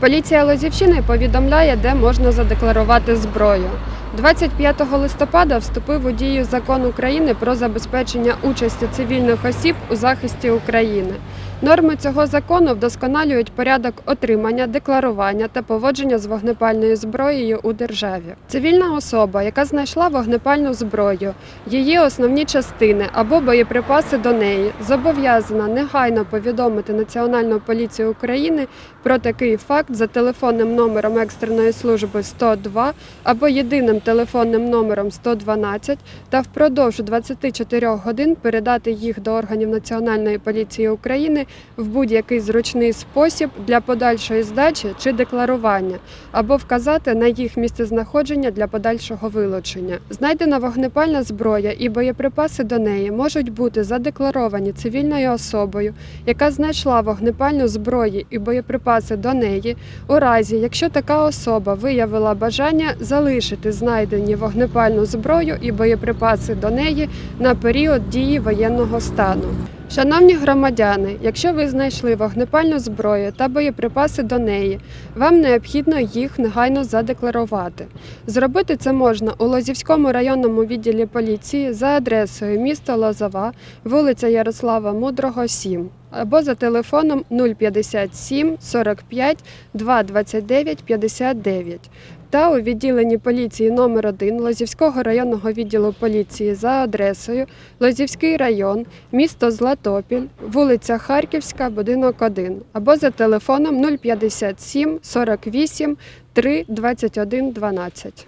Поліція Лозівщини повідомляє, де можна задекларувати зброю. 25 листопада вступив у дію закон України про забезпечення участі цивільних осіб у захисті України. Норми цього закону вдосконалюють порядок отримання, декларування та поводження з вогнепальною зброєю у державі. Цивільна особа, яка знайшла вогнепальну зброю, її основні частини або боєприпаси до неї, зобов'язана негайно повідомити Національну поліцію України про такий факт за телефонним номером екстреної служби 102 або єдиним телефонним номером 112 та впродовж 24 годин передати їх до органів Національної поліції України в будь-який зручний спосіб для подальшої здачі чи декларування, або вказати на їх місцезнаходження для подальшого вилучення. Знайдена вогнепальна зброя і боєприпаси до неї можуть бути задекларовані цивільною особою, яка знайшла вогнепальну зброю і боєприпаси до неї, у разі, якщо така особа виявила бажання залишити знайдені вогнепальну зброю і боєприпаси до неї на період дії воєнного стану. Шановні громадяни, якщо ви знайшли вогнепальну зброю та боєприпаси до неї, вам необхідно їх негайно задекларувати. Зробити це можна у Лозівському районному відділі поліції за адресою місто Лозова, вулиця Ярослава Мудрого, 7 або за телефоном 057 45 229 59 та у відділенні поліції номер 1 Лозівського районного відділу поліції за адресою Лозівський район, місто Златопіль, вулиця Харківська, будинок 1 або за телефоном 057 48 3 21 12.